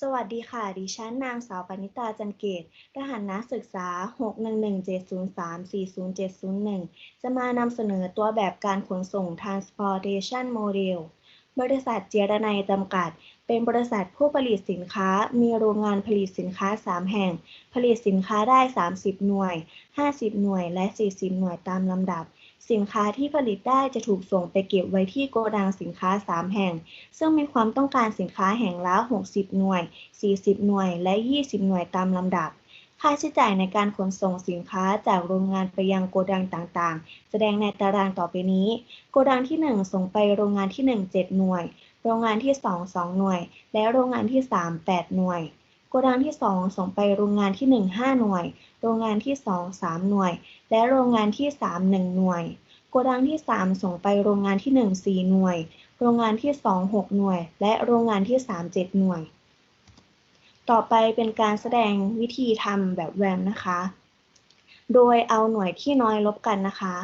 สวัสดีค่ะ ดิฉันนางสาวปณิตาจันเกต รหัสนักศึกษา 61170340701 จะมานำเสนอตัวแบบการขนส่ง transportation model บริษัทเจรไนยจำกัด เป็นบริษัทผู้ผลิตสินค้า มีโรงงานผลิตสินค้า 3 แห่ง ผลิตสินค้าได้ 30 หน่วย 50 หน่วย และ 40 หน่วยตามลำดับ สินค้าที่ผลิตได้จะถูกส่งไปเก็บไว้ที่โกดังสินค้า 3 แห่ง ซึ่งมีความต้องการสินค้าแห่งละ 60 หน่วย 40 หน่วย และ 20 หน่วยตามลำดับ ค่าใช้จ่ายในการขนส่งสินค้าจากโรงงานไปยังโกดังต่างๆ แสดงในตารางต่อไปนี้ โกดังที่ 1 ส่งไปโรงงานที่ 1 7 หน่วย โรงงานที่ 2 2 หน่วย และโรงงานที่ 3 8 หน่วยโกดังที่ 2 ส่งไปโรงงานที่ 1 5 หน่วย โรงงานที่ 2 3 หน่วย และโรงงานที่ 3 1 หน่วย กดังที่ 3 ส่งไปโรงงานที่ 1 4 หน่วย โรงงานที่ 2 6 หน่วย และโรงงานที่ 3 7 หน่วย ต่อไปเป็นการแสดงวิธีทำแบบแวมนะคะ โดยเอาหน่วยที่น้อยลบกันนะคะ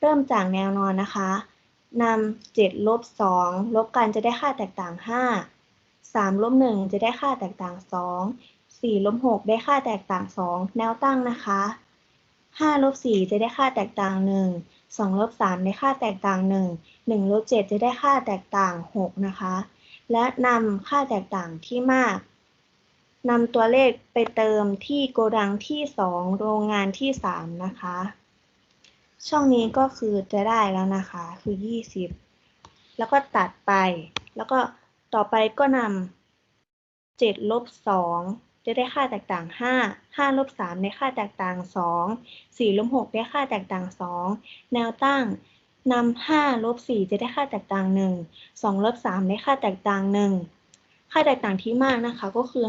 เริ่มจากแนวนอนนะคะนำ7ลบ2ลบกันจะได้ค่าแตกต่าง 5 3ลบ1จะได้ค่าแตกต่าง 2 4ลบ6ได้ค่าแตกต่าง 2 แนวตั้งนะคะ5ลบ4จะได้ค่าแตกต่าง 1 2ลบ3ได้ค่าแตกต่าง 1 1ลบ7จะได้ค่าแตกต่าง 6 นะคะ และนำค่าแตกต่างที่มากนำตัวเลขไปเติมที่โกดังที่ 2 โรงงานที่ 3 นะคะ ช่องนี้ก็คือจะได้แล้วนะคะ คือ 20 แล้วก็ตัดไป แล้วก็ต่อไปก็นำ7ลบ2 จะได้ค่าแตกต่าง 5 5ลบ3ได้ค่าแตกต่าง 2 4ลบ6ได้ค่าแตกต่าง 2 แนวตั้งนำ5ลบ4จะได้ค่าแตกต่าง 1 2ลบ3ได้ค่าแตกต่าง 1 ค่าแตกต่างที่มากนะคะก็คือ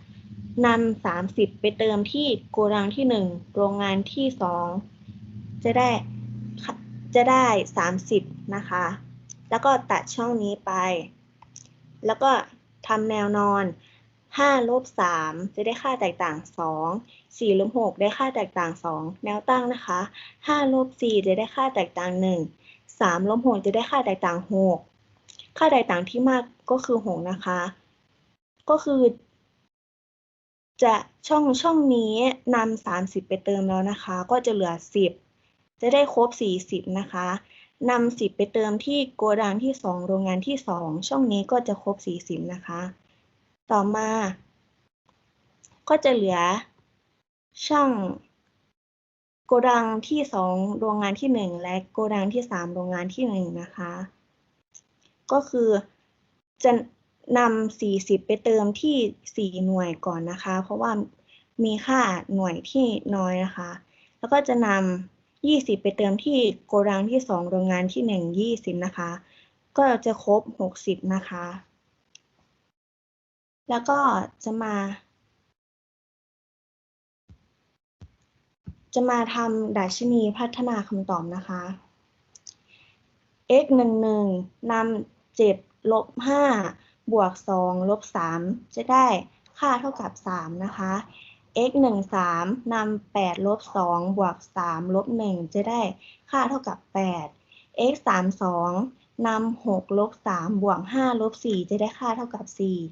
5นำ30 ไปเติมที่โกดังที่ 1 โรงงานที่ 2 จะได้จะได้ 30 นะคะ แล้วก็ตัดช่องนี้ไป แล้วก็ทำแนวนอน 5ลบ3จะได้ค่าแตกต่าง 2 4ลบ6ได้ค่าแตกต่าง 2 แนวตั้งนะคะ5ลบ4จะได้ค่าแตกต่าง 1 3ลบ6จะได้ค่าแตกต่าง 6 ค่าแตกต่างที่มากก็คือ 6 นะคะ ก็คือ จะช่องช่องนี้นำ30 ไปเติมแล้วนะคะ ก็จะเหลือ 10 จะได้ครบ 40 นะคะนำ10 ไปเติมที่โกดังที่ 2 โรงงานที่ 2 ช่องนี้ก็จะครบ 40 นะคะ ต่อมา ก็จะเหลือช่องโกดังที่2โรงงานที่1และโกดังที่3โรงงานที่1นะคะ ก็คือจะนำ40ไปเติมที่4หน่วยก่อนนะคะ เพราะว่ามีค่าหน่วยที่น้อยนะคะ แล้วก็จะนำ20ไปเติมที่โกดังที่2โรงงานที่1 20นะคะ ก็จะครบ60นะคะ แล้วก็จะมา จะมาทำดัชนีพัฒนาคำตอบนะคะ x 1 1นำ7ลบ5บวก2ลบ3จะได้ค่าเท่ากับ 3 นะคะ x 1 3นำ8ลบ2บวก3ลบ1จะได้ค่าเท่ากับ 8 x 3 2 นำ6ลบ3บวก5ลบ4จะได้ค่าเท่ากับ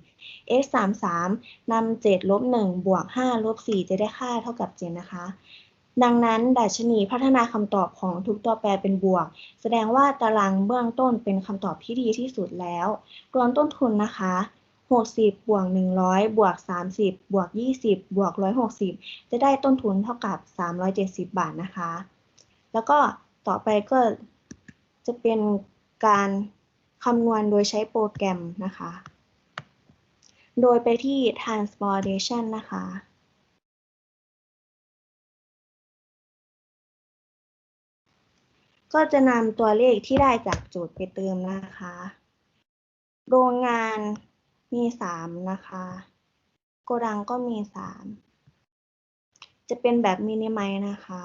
4 x 3 3นำ7ลบ1บวก5ลบ4จะได้ค่าเท่ากับ7นะคะ ดังนั้นดัชนีพัฒนาคำตอบของทุกตัวแปรเป็นบวก แสดงว่าตารางเบื้องต้นเป็นคำตอบที่ดีที่สุดแล้ว รวมต้นทุนนะคะ 60 บวก 100 บวก 30 บวก 20 บวก 160 จะได้ต้นทุนเท่ากับ 370 บาทนะคะ แล้วก็ต่อไปก็จะเป็น การคำนวณโดยใช้โปรแกรมนะคะ โดยไปที่ transportation นะคะ ก็จะนำตัวเลขที่ได้จากโจทย์ไปเติมนะคะ โรงงานมี 3 นะคะ โกดังก็มี 3 จะเป็นแบบมินิมัยนะคะ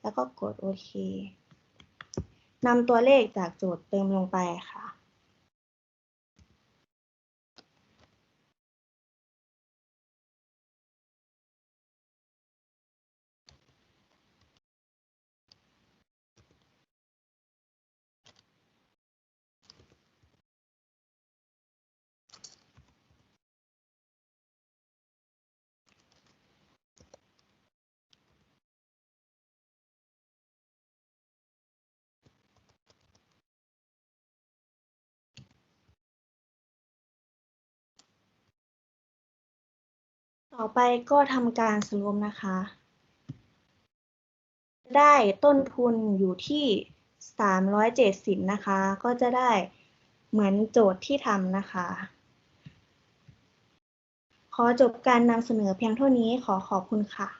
แล้วก็กดโอเค นำตัวเลขจากโจทย์เติมลงไปค่ะ ต่อไปก็ทำการสรุปนะคะ ได้ต้นทุนอยู่ที่ 370 นะคะ ก็จะได้เหมือนโจทย์ที่ทำนะคะ ขอจบการนำเสนอเพียงเท่านี้ขอขอบคุณค่ะ